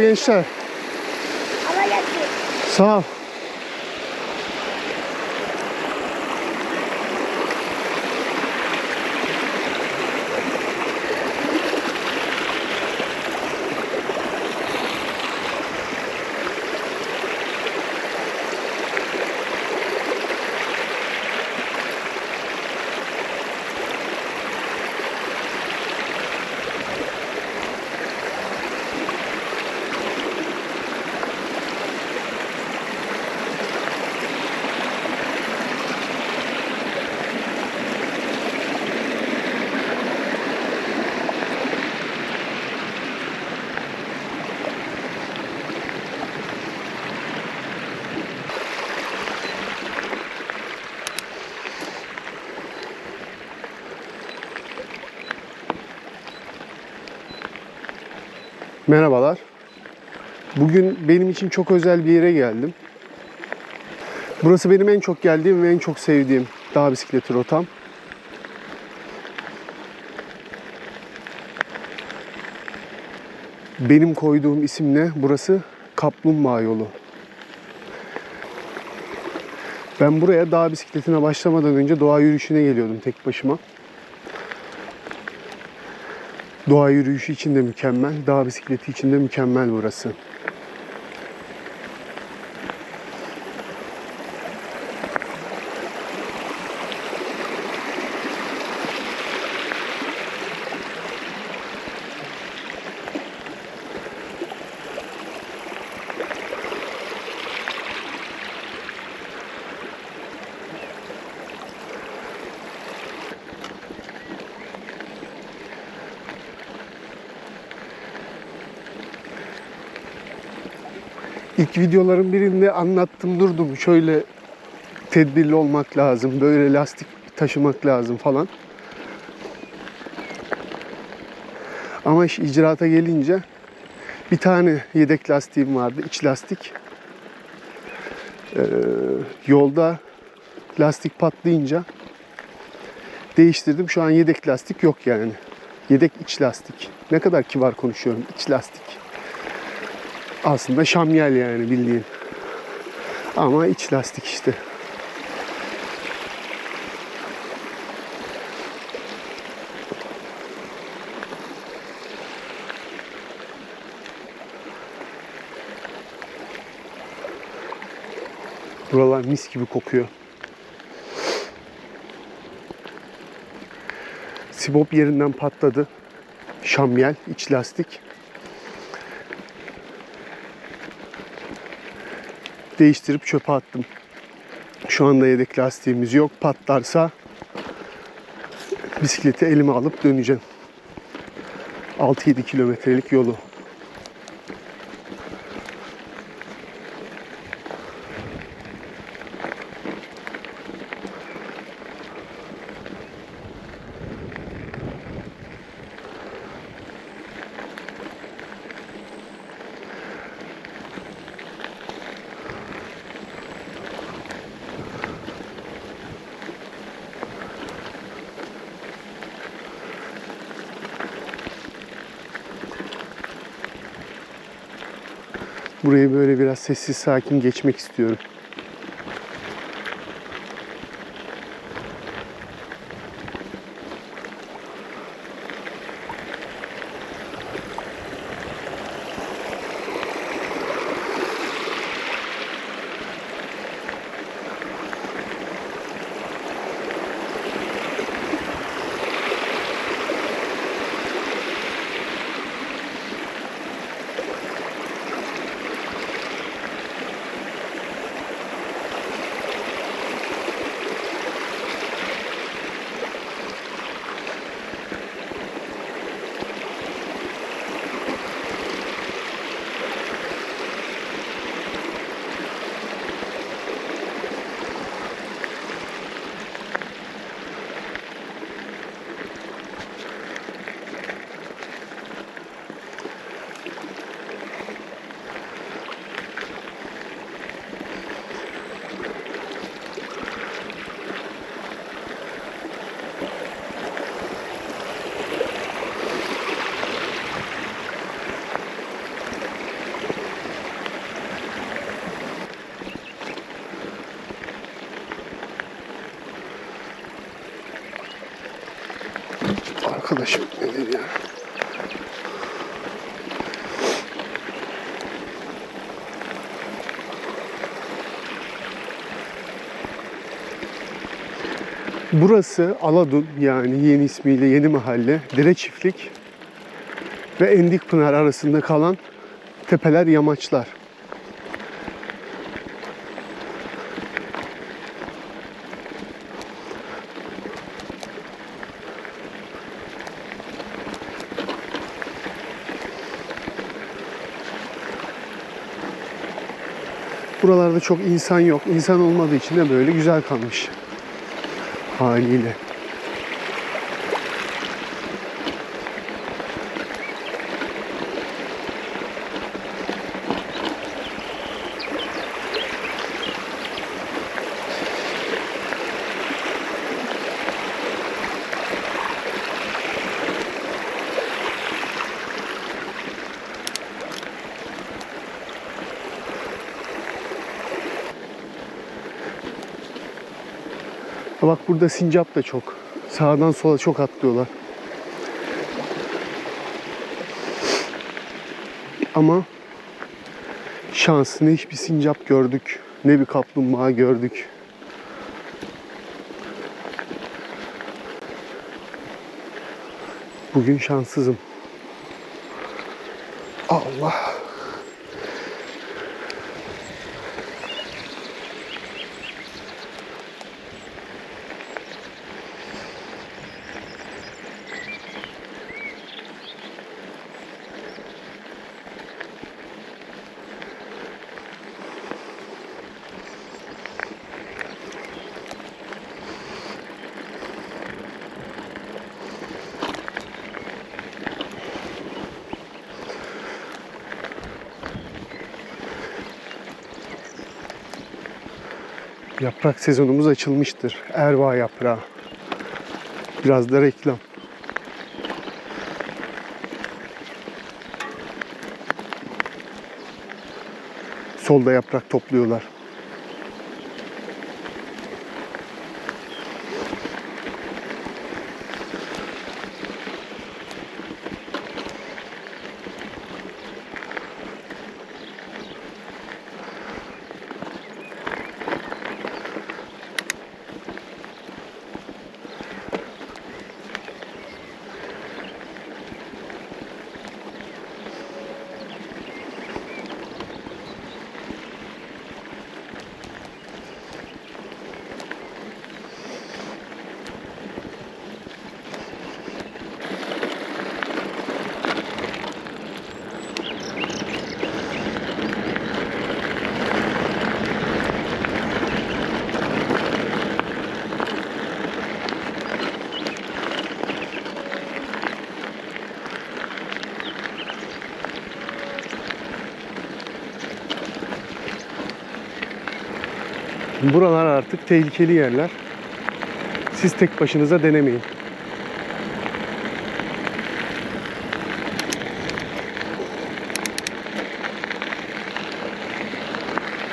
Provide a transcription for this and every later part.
jeszcze. Sağ ol. Merhabalar. Bugün benim için çok özel bir yere geldim. Burası benim en çok geldiğim ve en çok sevdiğim dağ bisikleti rotam. Benim koyduğum isimle burası Kaplumbağa Yolu. Ben buraya dağ bisikletine başlamadan önce doğa yürüyüşüne geliyordum tek başıma. Doğa yürüyüşü için de mükemmel, dağ bisikleti için de mükemmel burası. İlk videoların birinde anlattım durdum. Şöyle tedbirli olmak lazım. Böyle lastik taşımak lazım falan. Ama iş icraata gelince bir tane yedek lastiğim vardı. iç lastik. Ee, yolda lastik patlayınca değiştirdim. Şu an yedek lastik yok yani. Yedek iç lastik. Ne kadar kibar konuşuyorum. iç lastik. Aslında şamyel yani bildiğin. Ama iç lastik işte. Buralar mis gibi kokuyor. Sibop yerinden patladı. Şamyel, iç lastik. Değiştirip çöpe attım. Şu anda yedek lastiğimiz yok. Patlarsa bisikleti elime alıp döneceğim. 6-7 kilometrelik yolu. Böyle biraz sessiz sakin geçmek istiyorum. Ya? Burası Aladun yani yeni ismiyle Yeni Mahalle, Dere Çiftlik ve Endikpınar arasında kalan tepeler, yamaçlar. Buralarda çok insan yok. İnsan olmadığı için de böyle güzel kalmış haliyle. Bak burada sincap da çok. Sağdan sola çok atlıyorlar. Ama şans ne hiçbir sincap gördük ne bir kaplumbağa gördük. Bugün şanssızım. Allah. Yaprak sezonumuz açılmıştır. Erva yaprağı. Biraz da reklam. Solda yaprak topluyorlar. Buralar artık tehlikeli yerler. Siz tek başınıza denemeyin.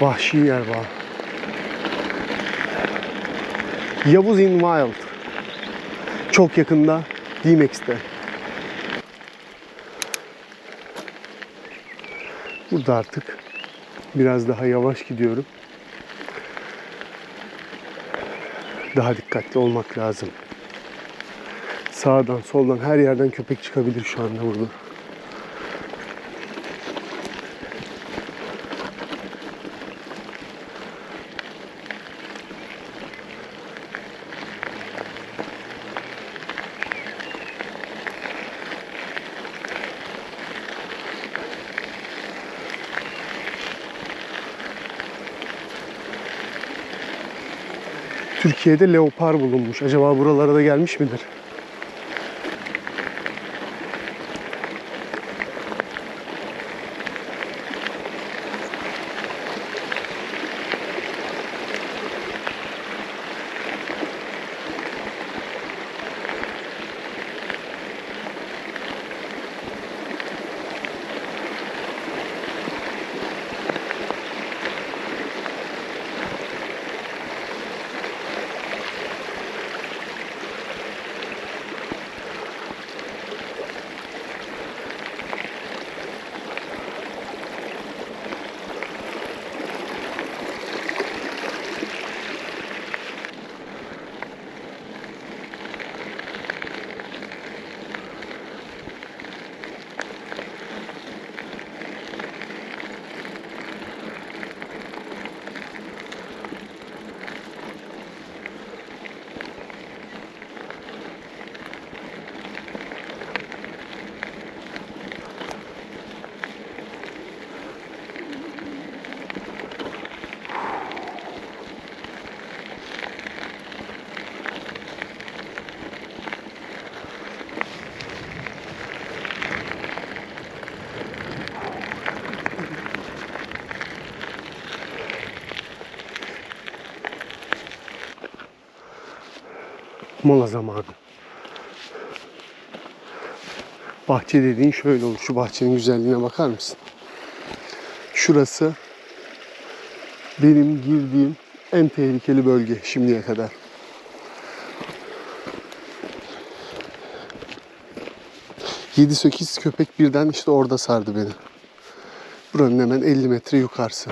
Vahşi yer var. Yavuz in Wild. Çok yakında D-Max'te. Burada artık biraz daha yavaş gidiyorum. Daha dikkatli olmak lazım. Sağdan, soldan, her yerden köpek çıkabilir şu anda burada. Türkiye'de leopar bulunmuş. Acaba buralara da gelmiş midir? Mola zamanı. Bahçe dediğin şöyle olur. Şu bahçenin güzelliğine bakar mısın? Şurası benim girdiğim en tehlikeli bölge şimdiye kadar. Yedi sekiz köpek birden işte orada sardı beni. Buranın hemen 50 metre yukarısı.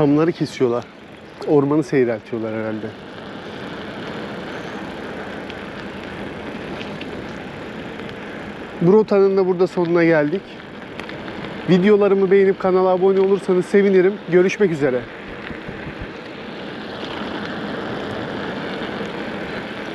Çamları kesiyorlar. Ormanı seyreltiyorlar herhalde. Bu rotanın da burada sonuna geldik. Videolarımı beğenip kanala abone olursanız sevinirim. Görüşmek üzere.